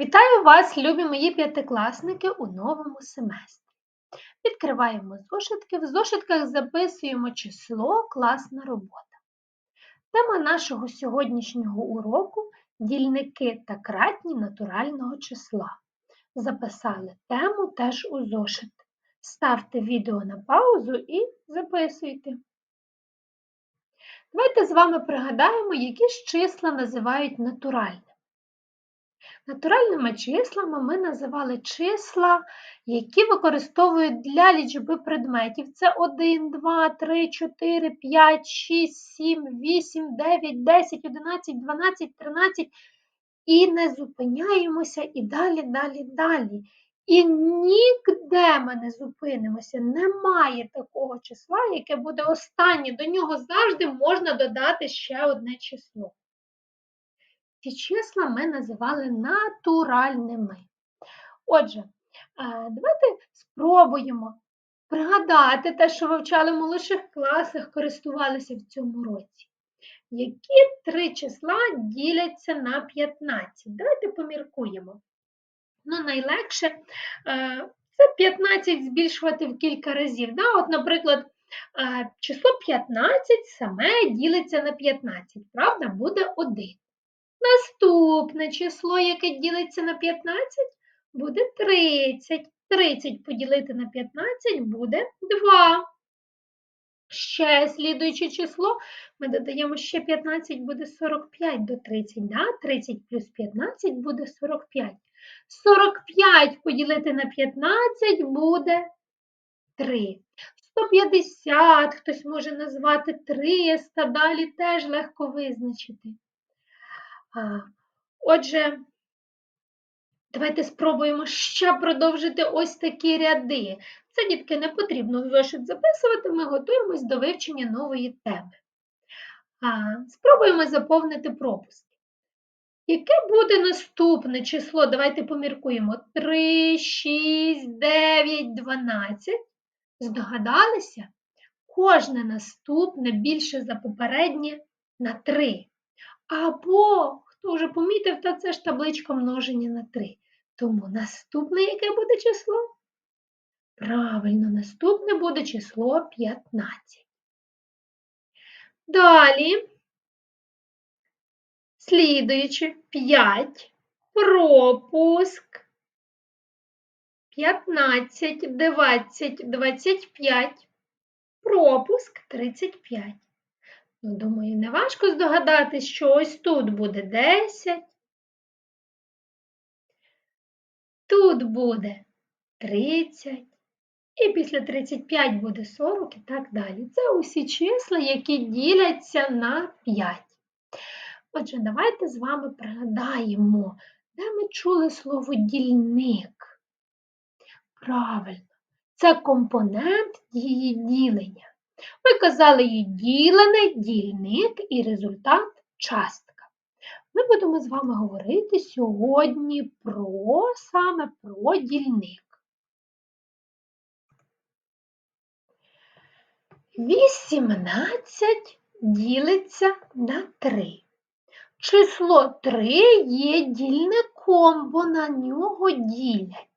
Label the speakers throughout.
Speaker 1: Вітаю вас, любі мої п'ятикласники, у новому семестрі. Відкриваємо зошитки. В зошитках записуємо число класна робота. Тема нашого сьогоднішнього уроку дільники та кратні натурального числа. Записали тему теж у зошит. Ставте відео на паузу і записуйте. Давайте з вами пригадаємо, які ж числа називають натуральними. Натуральними числами ми називали числа, які використовують для лічби предметів. Це 1, 2, 3, 4, 5, 6, 7, 8, 9, 10, 11, 12, 13. І не зупиняємося і далі, далі, далі. І ніде ми не зупинимося. Немає такого числа, яке буде останнє. До нього завжди можна додати ще одне число. Ці числа ми називали натуральними. Отже, давайте спробуємо пригадати те, що вивчали в молодших класах, користувалися в цьому році. Які три числа діляться на 15? Давайте поміркуємо. Ну, найлегше це 15 збільшувати в кілька разів. Да? От, Наприклад, число 15 саме ділиться на 15, правда, буде 1. Наступне число, яке ділиться на 15, буде 30. 30 поділити на 15 буде 2. Ще слідуюче число, ми додаємо ще 15 буде 45 до 30. Да? 30 плюс 15 буде 45. 45 поділити на 15 буде 3. 150 хтось може назвати 300, далі теж легко визначити. Отже, давайте спробуємо ще продовжити ось такі ряди. Це, дітки, не потрібно зошит записувати, ми готуємось до вивчення нової теми. Спробуємо заповнити пропуски. Яке буде наступне число? Давайте поміркуємо. 3, 6, 9, 12. Здогадалися? Кожне наступне більше за попереднє на 3. Або, хто вже помітив, то це ж табличка множення на 3. Тому наступне яке буде число? Правильно, наступне буде число 15. Далі, слідуючи 5, пропуск, 15, 20, 25, пропуск 35. Ну, думаю, не важко здогадатись, що ось тут буде 10. Тут буде 30. І після 35 буде 40 і так далі. Це усі числа, які діляться на 5. Отже, давайте з вами пригадаємо, де ми чули слово дільник. Правильно, це компонент дії ділення. Ми казали її ділене, дільник і результат частка. Ми будемо з вами говорити сьогодні про саме про дільник. 18 ділиться на 3. Число 3 є дільником, бо на нього ділять.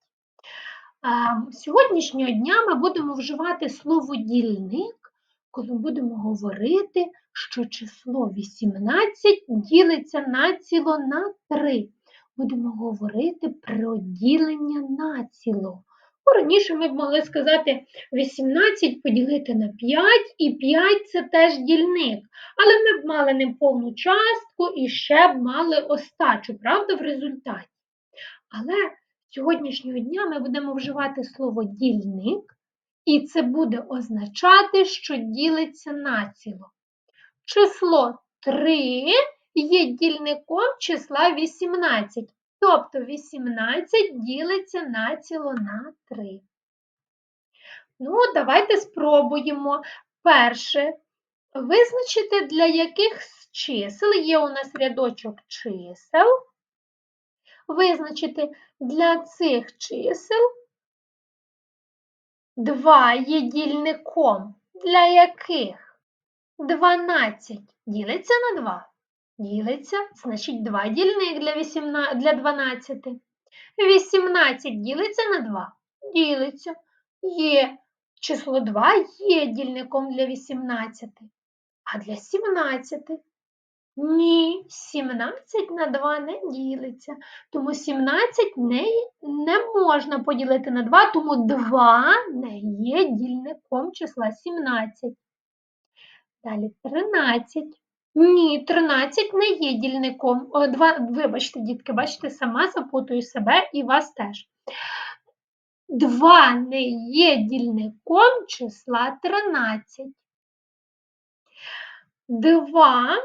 Speaker 1: Сьогоднішнього дня ми будемо вживати слово дільник коли будемо говорити, що число 18 ділиться націло на 3. Будемо говорити про ділення націло. Раніше ми б могли сказати 18 поділити на 5, і 5 це теж дільник. Але ми б мали не повну частку і ще б мали остачу, правда, в результаті. Але сьогоднішнього дня ми будемо вживати слово дільник і це буде означати, що ділиться націло. Число 3 є дільником числа 18. Тобто 18 ділиться націло на 3. Ну, давайте спробуємо перше визначити, для яких з чисел є у нас рядочок чисел. Визначити для цих чисел 2 є дільником, для яких 12 ділиться на 2. Ділиться, значить 2 дільник для 18, для 12. 18 ділиться на 2. Ділиться. Є. Число 2 є дільником для 18. А для 17? Ні, 17 на 2 не ділиться. Тому 17 не, не можна поділити на 2, тому 2 не є дільником числа 17. Далі 13. Ні, 13 не є дільником. О, два, вибачте, дітки, бачите, сама запутую себе і вас теж. 2 не є дільником числа 13. 2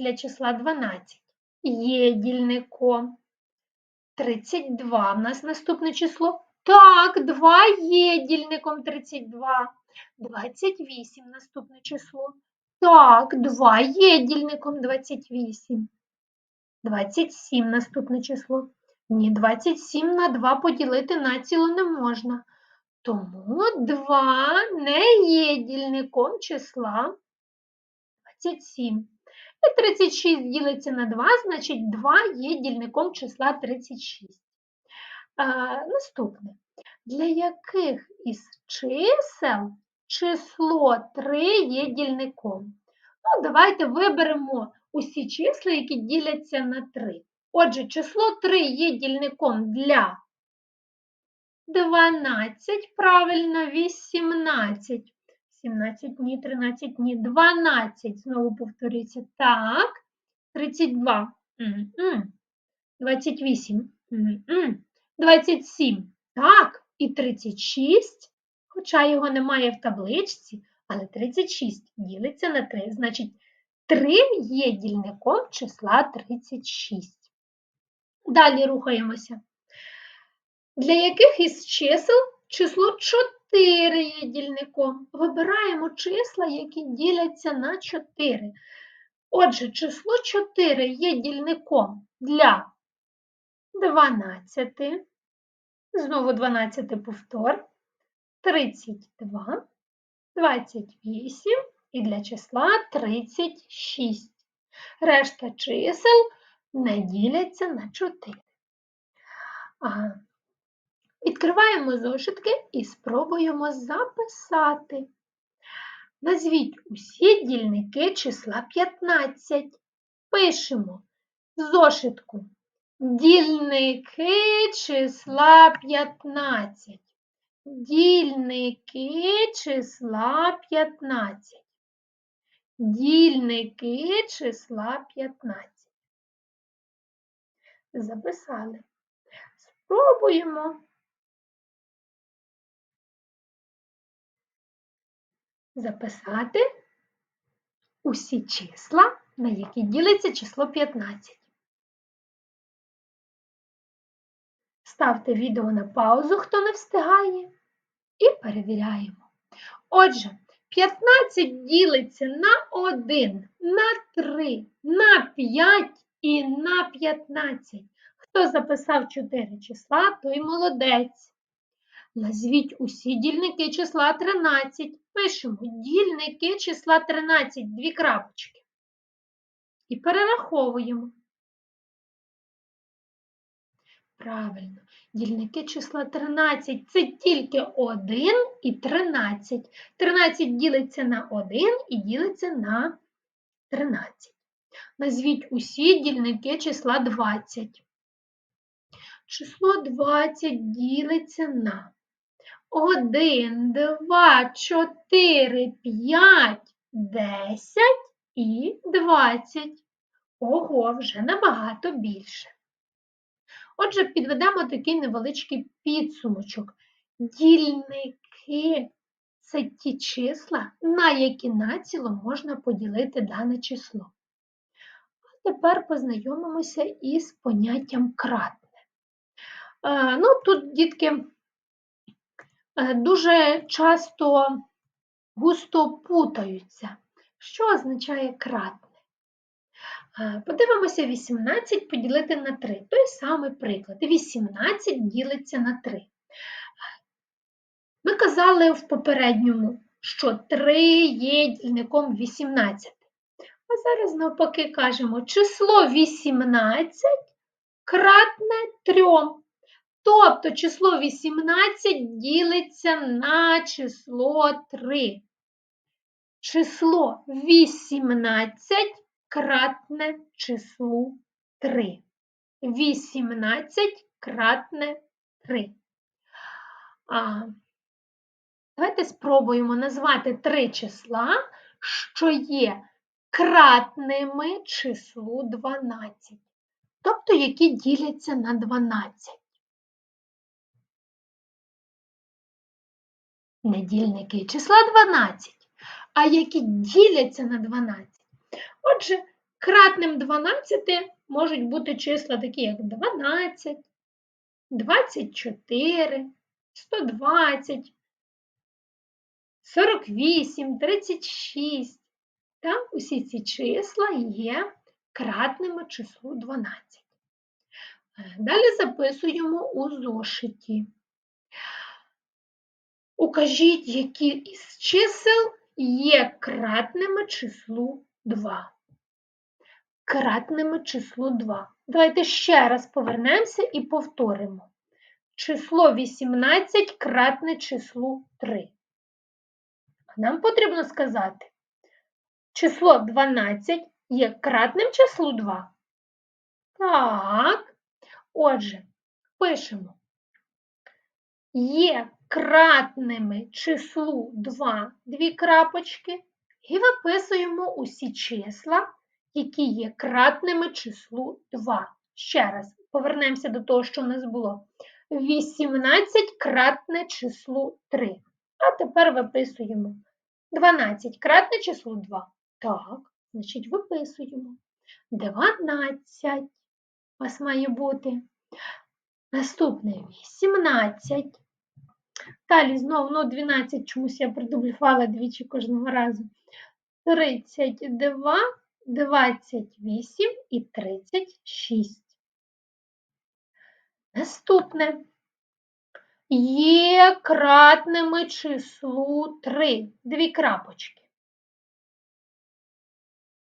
Speaker 1: для числа 12 є дільником. 32 в нас наступне число. Так, 2 є дільником 32. 28 наступне число. Так, 2 є дільником 28. 27 наступне число. Ні, 27 на 2 поділити націло не можна. Тому 2 не є дільником числа 27. І 36 ділиться на 2, значить 2 є дільником числа 36. А, наступне. Для яких із чисел число 3 є дільником? Ну, давайте виберемо усі числа, які діляться на 3. Отже, число 3 є дільником для 12, правильно, 18. 17 ні, 13 ні, 12. Знову повторюється. Так. 32. М-м. 28. М-м. 27. Так. І 36, хоча його немає в табличці, але 36 ділиться на 3. Значить, 3 є дільником числа 36. Далі рухаємося. Для яких із чисел число 4 є дільником? Вибираємо числа, які діляться на 4. Отже, число 4 є дільником для 12, знову 12 повтор, 32, 28 і для числа 36. Решта чисел не діляться на 4. Ага. Відкриваємо зошитки і спробуємо записати. Назвіть усі дільники числа 15. Пишемо в зошитку дільники числа 15. Дільники числа 15. Дільники числа 15. Записали. Спробуємо. Записати усі числа, на які ділиться число 15. Ставте відео на паузу, хто не встигає, і перевіряємо. Отже, 15 ділиться на 1, на 3, на 5 і на 15. Хто записав 4 числа, той молодець. Назвіть усі дільники числа 13. Пишемо дільники числа 13, дві крапочки. І перераховуємо. Правильно, дільники числа 13 це тільки 1 і 13. 13 ділиться на 1 і ділиться на 13. Назвіть усі дільники числа 20. Число 20 ділиться на 1, 2, 4, 5, 10 і 20. Ого, вже набагато більше. Отже, підведемо такий невеличкий підсумочок. Дільники це ті числа, на які націло можна поділити дане число. А тепер познайомимося із поняттям кратне. Е, ну, Тут, дітки, дуже часто густо путаються. Що означає кратне? Е, подивимося 18 поділити на 3. Той самий приклад. 18 ділиться на 3. Ми казали в попередньому, що 3 є дільником 18. А зараз навпаки кажемо, число 18 кратне 3. Тобто число 18 ділиться на число 3. Число 18 кратне числу 3. 18 кратне 3. А, Давайте спробуємо назвати три числа, що є кратними числу 12. Тобто, які діляться на 12. Недільники числа 12, а які діляться на 12. Отже, кратним 12 можуть бути числа такі, як 12, 24, 120, 48, 36. Так, усі ці числа є кратними числу 12. Е, далі записуємо у зошиті. Укажіть, які із чисел є кратними числу 2. Кратними числу 2. Давайте ще раз повернемося і повторимо. Число 18 кратне числу 3. Нам потрібно сказати, число 12 є кратним числу 2. Так, отже, пишемо. Є кратними числу 2 дві крапочки і виписуємо усі числа, які є кратними числу 2. Ще раз повернемося до того, що у нас було. 18 кратне числу 3. А тепер виписуємо 12 кратне число 2. Так, значить, виписуємо. 12 у вас має бути. Наступне 18. Далі знову ну, 12, чомусь я продублювала двічі кожного разу. 32, 28 і 36. Наступне є кратними числу 3, дві крапочки.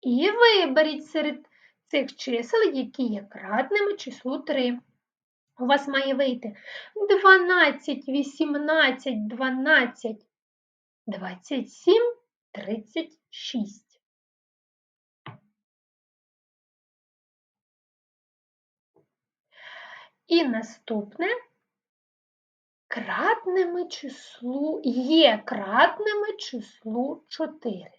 Speaker 1: І виберіть серед цих чисел, які є кратними числу 3. У вас має вийти 12, 18, 12, 27, 36. І наступне кратними числу є кратними числу 4.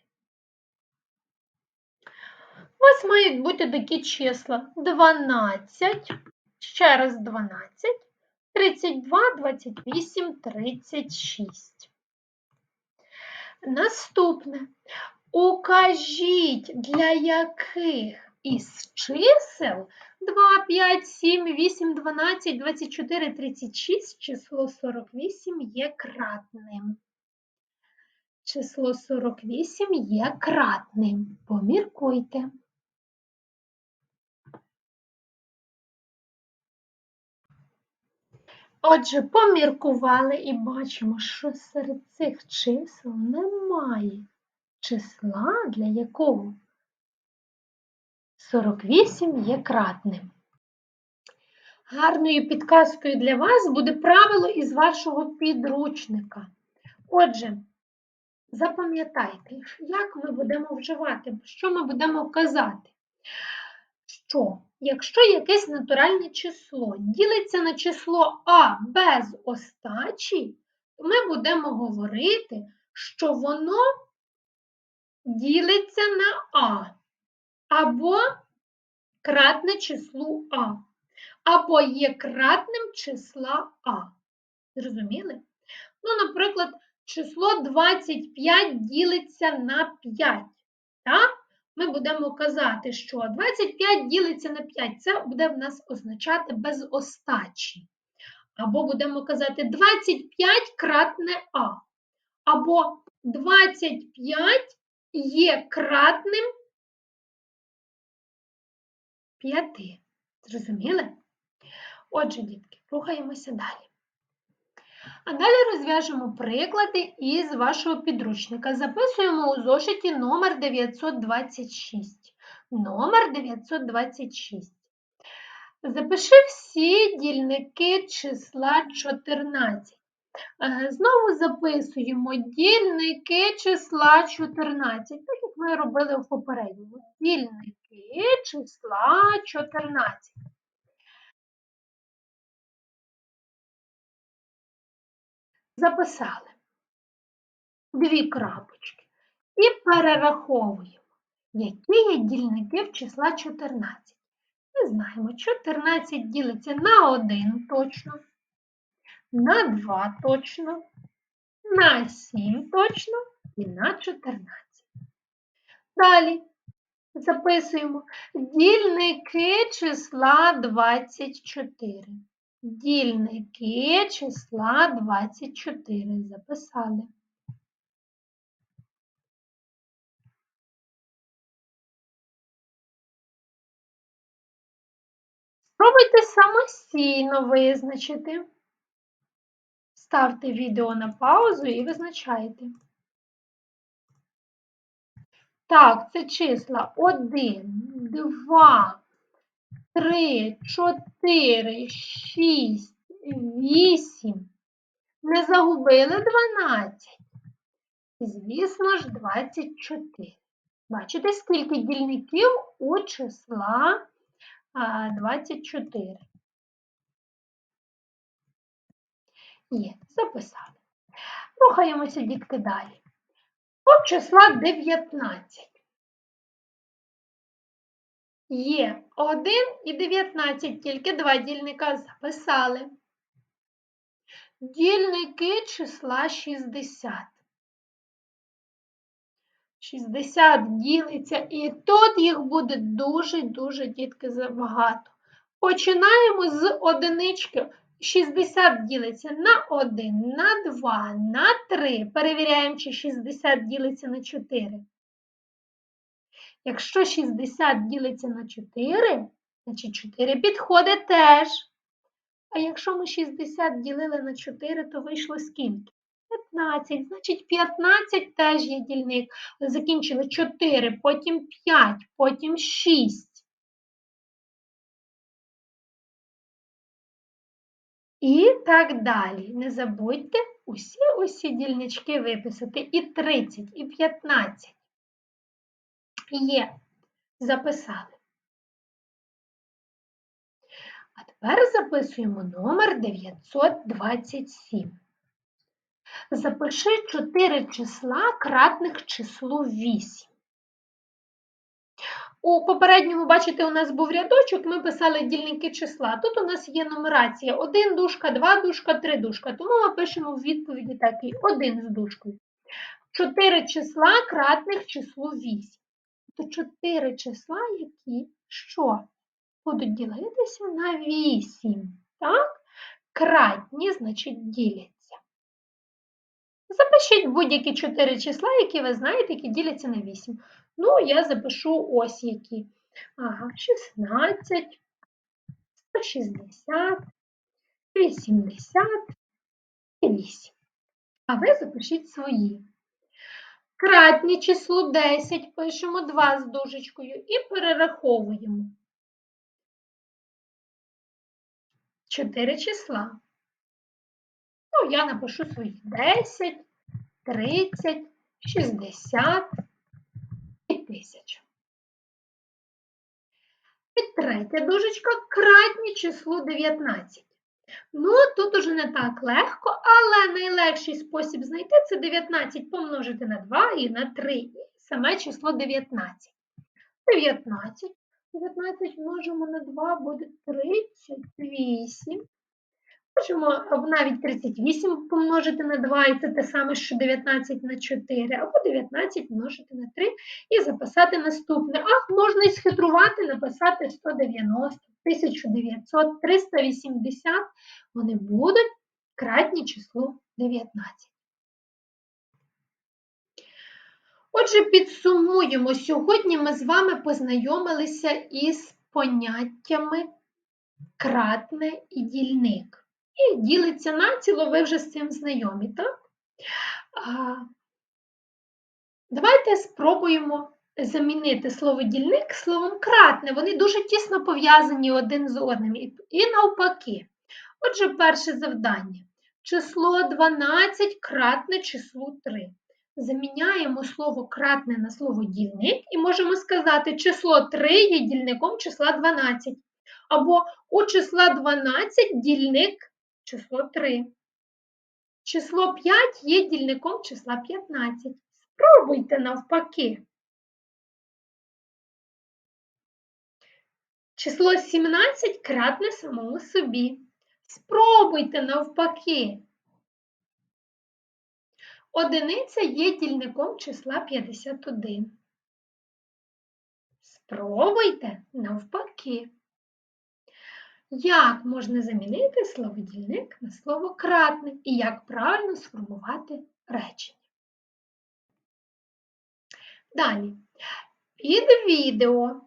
Speaker 1: У вас мають бути такі числа 12, ще раз 12, 32, 28, 36. Наступне. Укажіть, для яких із чисел 2, 5, 7, 8, 12, 24, 36 число 48 є кратним. Число 48 є кратним. Поміркуйте. Отже, поміркували і бачимо, що серед цих чисел немає числа, для якого 48 є кратним. Гарною підказкою для вас буде правило із вашого підручника. Отже, запам'ятайте, як ми будемо вживати, що ми будемо казати, що якщо якесь натуральне число ділиться на число А без остачі, то ми будемо говорити, що воно ділиться на А або кратне числу А, або є кратним числа А. Зрозуміли? Ну, наприклад, число 25 ділиться на 5. Так? Ми будемо казати, що 25 ділиться на 5, це буде в нас означати без остачі. Або будемо казати 25 кратне А. Або 25 є кратним 5. Зрозуміли? Отже, дітки, рухаємося далі. А далі розв'яжемо приклади із вашого підручника. Записуємо у зошиті номер 926. Номер 926. Запиши всі дільники числа 14. Е, Знову записуємо дільники числа 14, так як ми робили в попередньому. Дільники числа 14. Записали дві крапочки і перераховуємо, які є дільники в числа 14. Ми знаємо, 14 ділиться на 1 точно, на 2 точно, на 7 точно і на 14. Далі записуємо дільники числа 24. Дільники числа 24 записали. Спробуйте самостійно визначити. Ставте відео на паузу і визначайте. Так, це числа 1, 2, 3, 4, 6, 8. Не загубили 12. Звісно ж, 24. Бачите, скільки дільників у числа 24. Є, записали. Рухаємося, дітки, далі. От числа 19. Є 1 і 19, тільки два дільника записали. Дільники числа 60. 60 ділиться, і тут їх буде дуже-дуже дітки забагато. Починаємо з одинички. 60 ділиться на 1, на 2, на 3. Перевіряємо, чи 60 ділиться на 4. Якщо 60 ділиться на 4, значить 4 підходить теж. А якщо ми 60 ділили на 4, то вийшло скільки? 15. Значить, 15 теж є дільник. Закінчили 4, потім 5, потім 6. І так далі. Не забудьте усі усі дільнички виписати. І 30, і 15. Є. Записали. А тепер записуємо номер 927. Запиши 4 числа кратних числу 8. У попередньому, бачите, у нас був рядочок, ми писали дільники числа. Тут у нас є нумерація 1 дужка, 2 дужка, 3 дужка. Тому ми пишемо в відповіді такий 1 з дужкою. 4 числа кратних числу 8. То 4 числа, які що? Будуть ділитися на 8. Так? Кратні, значить, діляться. Запишіть будь-які 4 числа, які ви знаєте, які діляться на 8. Ну, я запишу ось які. Ага, 16, 160, 80 і 8. А ви запишіть свої. Кратні число 10 пишемо 2 з дужечкою і перераховуємо. 4 числа. Ну, я напишу свої 10, 30, 60 і 1000. І третя дужечка кратні числу 19. Ну, тут уже не так легко, але найлегший спосіб знайти це 19 помножити на 2 і на 3. І саме число 19. 19. 19 множимо на 2 буде 38. Можемо навіть 38 помножити на 2, і це те саме, що 19 на 4, або 19 множити на 3 і записати наступне. А можна і схитрувати, написати 190, 1900, 380. Вони будуть кратні числу 19. Отже, підсумуємо, сьогодні ми з вами познайомилися із поняттями кратне і дільник і ділиться націло, ви вже з цим знайомі, так? Давайте спробуємо замінити слово дільник словом кратне. Вони дуже тісно пов'язані один з одним. І, навпаки. Отже, перше завдання. Число 12 кратне числу 3. Заміняємо слово кратне на слово дільник і можемо сказати, число 3 є дільником числа 12. Або у числа 12 дільник число 3. Число 5 є дільником числа 15. Спробуйте навпаки. Число 17 кратне самому собі. Спробуйте навпаки. Одиниця є дільником числа 51. Спробуйте навпаки. Як можна замінити слово дільник на слово кратне і як правильно сформувати речення? Далі. Під відео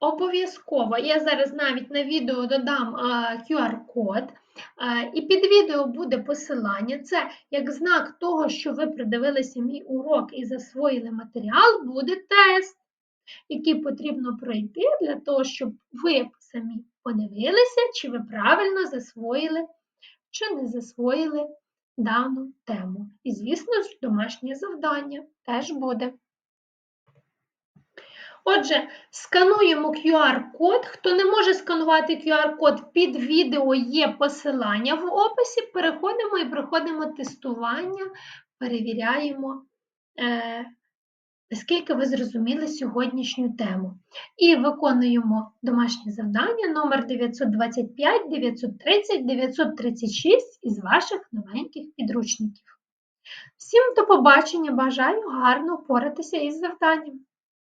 Speaker 1: обов'язково, я зараз навіть на відео додам QR-код, і під відео буде посилання. Це як знак того, що ви придивилися мій урок і засвоїли матеріал, буде тест, який потрібно пройти для того, щоб ви самі подивилися, чи ви правильно засвоїли, чи не засвоїли дану тему. І, звісно ж, домашнє завдання теж буде. Отже, скануємо QR-код. Хто не може сканувати QR-код, під відео є посилання в описі. Переходимо і проходимо тестування, перевіряємо, е, наскільки ви зрозуміли сьогоднішню тему. І виконуємо домашнє завдання номер 925, 930, 936 із ваших новеньких підручників. Всім до побачення! Бажаю гарно впоратися із завданням!